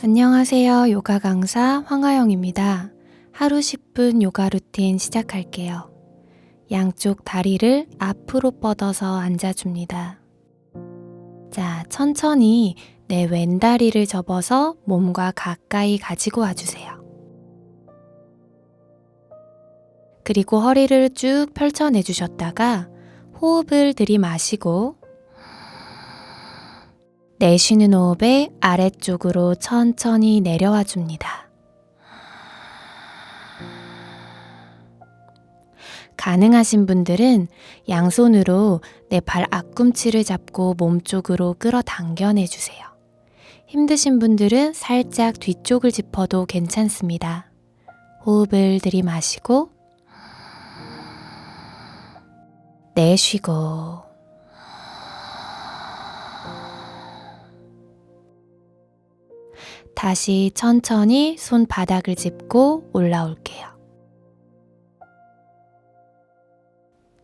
안녕하세요. 요가 강사 황하영입니다. 하루 10분 요가 루틴 시작할게요. 양쪽 다리를 앞으로 뻗어서 앉아줍니다. 자, 천천히 내 왼다리를 접어서 몸과 가까이 가지고 와주세요. 그리고 허리를 쭉 펼쳐내주셨다가 호흡을 들이마시고 내쉬는 호흡에 아래쪽으로 천천히 내려와 줍니다. 가능하신 분들은 양손으로 내 발 앞꿈치를 잡고 몸쪽으로 끌어당겨 내 주세요. 힘드신 분들은 살짝 뒤쪽을 짚어도 괜찮습니다. 호흡을 들이마시고 내쉬고 다시 천천히 손바닥을 짚고 올라올게요.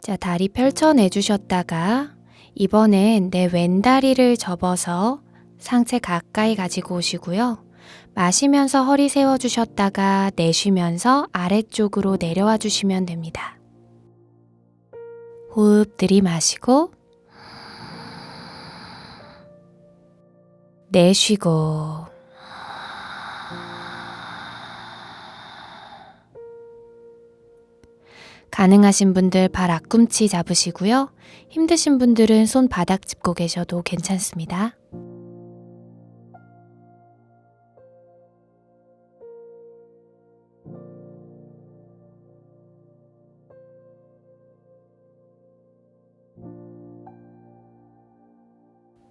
자, 다리 펼쳐내 주셨다가 이번엔 내 왼다리를 접어서 상체 가까이 가지고 오시고요. 마시면서 허리 세워 주셨다가 내쉬면서 아래쪽으로 내려와 주시면 됩니다. 호흡 들이마시고 내쉬고 가능하신 분들 발 앞꿈치 잡으시고요. 힘드신 분들은 손 바닥 짚고 계셔도 괜찮습니다.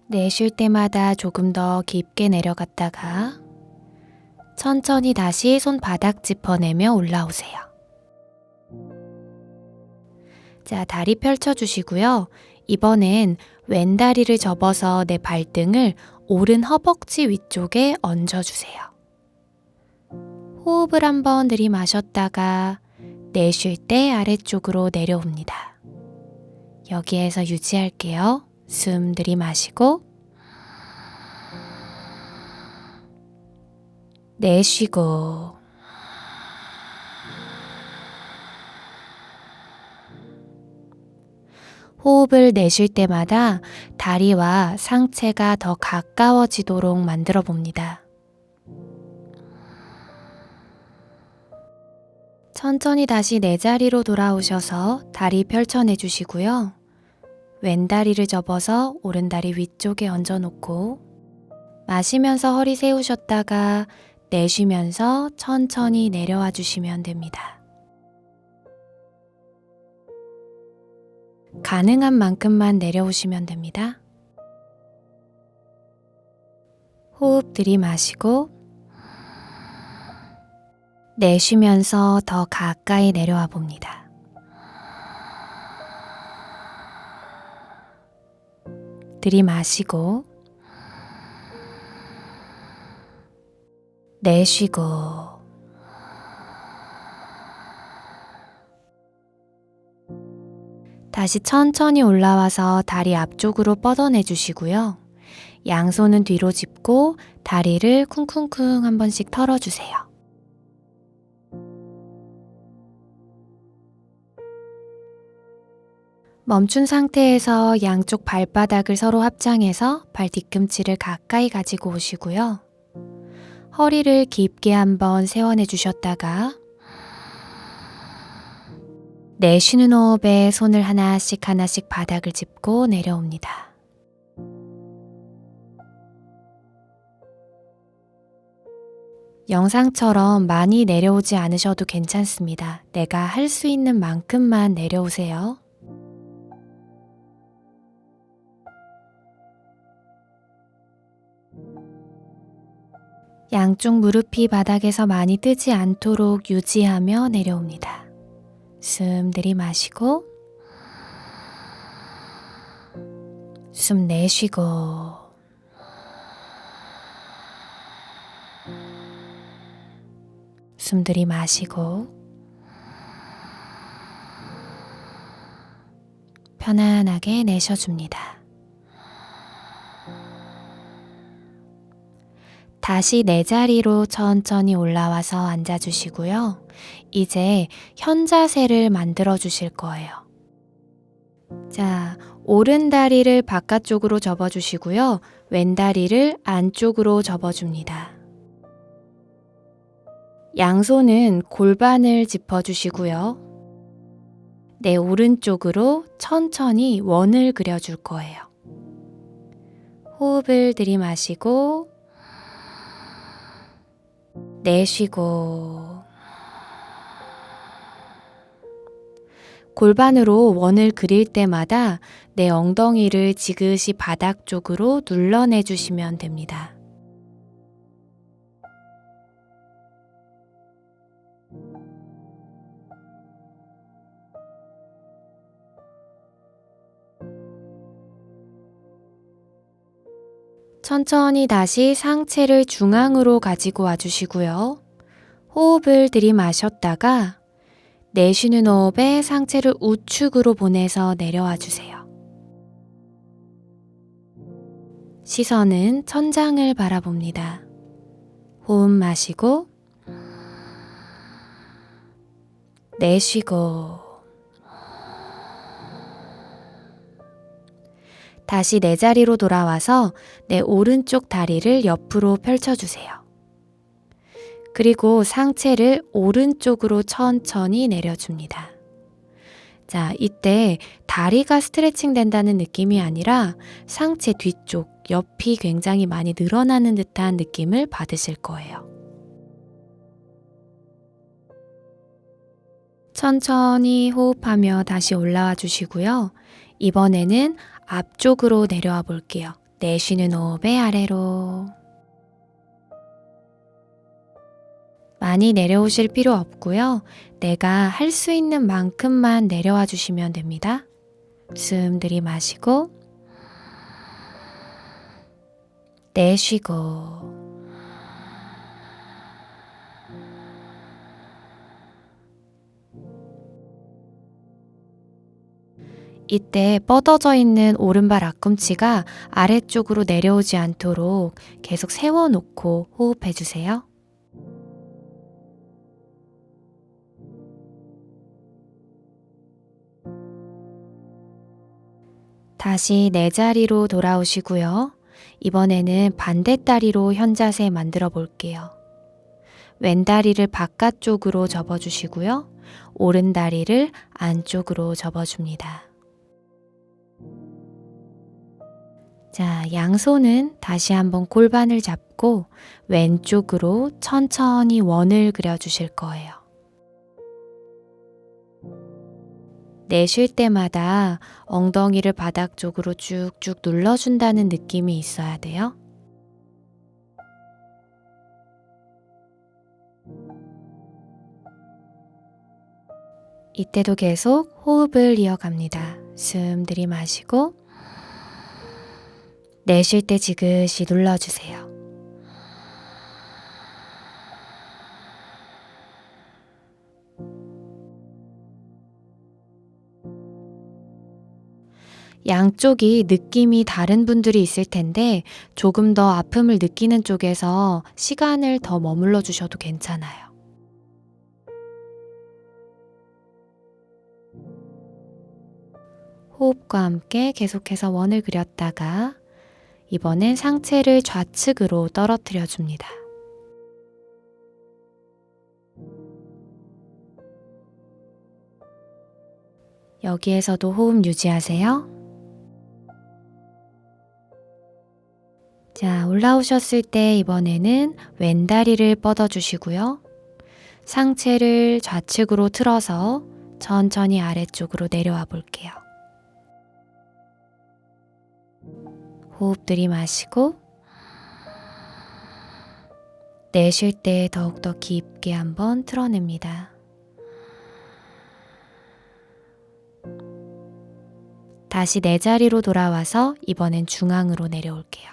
내쉴 때마다 조금 더 깊게 내려갔다가 천천히 다시 손 바닥 짚어내며 올라오세요. 자, 다리 펼쳐주시고요. 이번엔 왼 다리를 접어서 내 발등을 오른 허벅지 위쪽에 얹어주세요. 호흡을 한번 들이마셨다가 내쉴 때 아래쪽으로 내려옵니다. 여기에서 유지할게요. 숨 들이마시고 내쉬고 호흡을 내쉴 때마다 다리와 상체가 더 가까워지도록 만들어 봅니다. 천천히 다시 내 자리로 돌아오셔서 다리 펼쳐내 주시고요. 왼다리를 접어서 오른다리 위쪽에 얹어 놓고 마시면서 허리 세우셨다가 내쉬면서 천천히 내려와 주시면 됩니다. 가능한 만큼만 내려오시면 됩니다. 호흡 들이마시고 내쉬면서 더 가까이 내려와 봅니다. 들이마시고 내쉬고 다시 천천히 올라와서 다리 앞쪽으로 뻗어내 주시고요. 양손은 뒤로 짚고 다리를 쿵쿵쿵 한 번씩 털어주세요. 멈춘 상태에서 양쪽 발바닥을 서로 합장해서 발 뒤꿈치를 가까이 가지고 오시고요. 허리를 깊게 한번 세워내 주셨다가 내쉬는 호흡에 손을 하나씩 하나씩 바닥을 짚고 내려옵니다. 영상처럼 많이 내려오지 않으셔도 괜찮습니다. 내가 할 수 있는 만큼만 내려오세요. 양쪽 무릎이 바닥에서 많이 뜨지 않도록 유지하며 내려옵니다. 숨 들이마시고 숨 내쉬고 숨 들이마시고 편안하게 내쉬어줍니다. 다시 내 자리로 천천히 올라와서 앉아주시고요. 이제 현 자세를 만들어 주실 거예요. 자, 오른 다리를 바깥쪽으로 접어주시고요. 왼 다리를 안쪽으로 접어줍니다. 양손은 골반을 짚어주시고요. 내 오른쪽으로 천천히 원을 그려줄 거예요. 호흡을 들이마시고, 내쉬고, 골반으로 원을 그릴 때마다 내 엉덩이를 지그시 바닥 쪽으로 눌러내 주시면 됩니다. 천천히 다시 상체를 중앙으로 가지고 와주시고요. 호흡을 들이마셨다가 내쉬는 호흡에 상체를 우측으로 보내서 내려와 주세요. 시선은 천장을 바라봅니다. 호흡 마시고, 내쉬고, 다시 내 자리로 돌아와서 내 오른쪽 다리를 옆으로 펼쳐주세요. 그리고 상체를 오른쪽으로 천천히 내려줍니다. 자, 이때 다리가 스트레칭 된다는 느낌이 아니라 상체 뒤쪽, 옆이 굉장히 많이 늘어나는 듯한 느낌을 받으실 거예요. 천천히 호흡하며 다시 올라와 주시고요. 이번에는 앞쪽으로 내려와 볼게요. 내쉬는 호흡에 아래로. 많이 내려오실 필요 없고요. 내가 할 수 있는 만큼만 내려와 주시면 됩니다. 숨 들이마시고 내쉬고 이때 뻗어져 있는 오른발 앞꿈치가 아래쪽으로 내려오지 않도록 계속 세워놓고 호흡해 주세요. 다시 내 자리로 돌아오시고요. 이번에는 반대 다리로 현 자세 만들어 볼게요. 왼 다리를 바깥쪽으로 접어주시고요. 오른 다리를 안쪽으로 접어줍니다. 자, 양손은 다시 한번 골반을 잡고 왼쪽으로 천천히 원을 그려주실 거예요. 내쉴 때마다 엉덩이를 바닥 쪽으로 쭉쭉 눌러준다는 느낌이 있어야 돼요. 이때도 계속 호흡을 이어갑니다. 숨 들이마시고 내쉴 때 지그시 눌러주세요. 양쪽이 느낌이 다른 분들이 있을 텐데 조금 더 아픔을 느끼는 쪽에서 시간을 더 머물러 주셔도 괜찮아요. 호흡과 함께 계속해서 원을 그렸다가 이번엔 상체를 좌측으로 떨어뜨려 줍니다. 여기에서도 호흡 유지하세요. 자, 올라오셨을 때 이번에는 왼다리를 뻗어주시고요. 상체를 좌측으로 틀어서 천천히 아래쪽으로 내려와 볼게요. 호흡 들이마시고 내쉴 때 더욱더 깊게 한번 틀어냅니다. 다시 내 자리로 돌아와서 이번엔 중앙으로 내려올게요.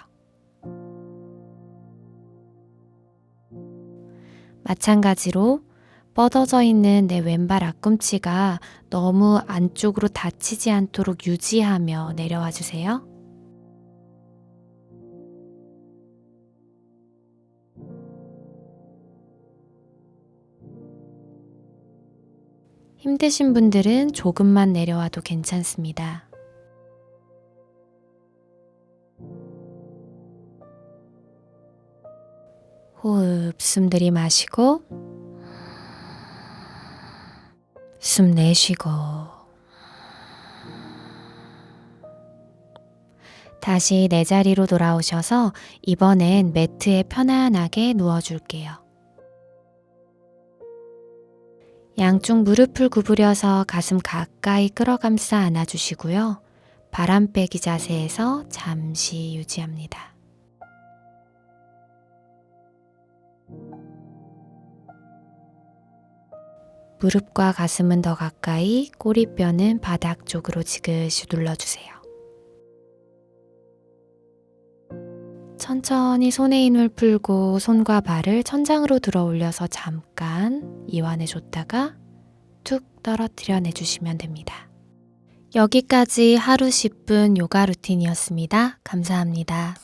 마찬가지로 뻗어져 있는 내 왼발 앞꿈치가 너무 안쪽으로 닫히지 않도록 유지하며 내려와 주세요. 힘드신 분들은 조금만 내려와도 괜찮습니다. 호흡, 숨 들이마시고, 숨 내쉬고, 다시 내 자리로 돌아오셔서 이번엔 매트에 편안하게 누워줄게요. 양쪽 무릎을 구부려서 가슴 가까이 끌어감싸 안아주시고요. 바람 빼기 자세에서 잠시 유지합니다. 무릎과 가슴은 더 가까이, 꼬리뼈는 바닥 쪽으로 지그시 눌러주세요. 천천히 손에 힘을 풀고 손과 발을 천장으로 들어 올려서 잠깐 이완해 줬다가 툭 떨어뜨려 내주시면 됩니다. 여기까지 하루 10분 요가 루틴이었습니다. 감사합니다.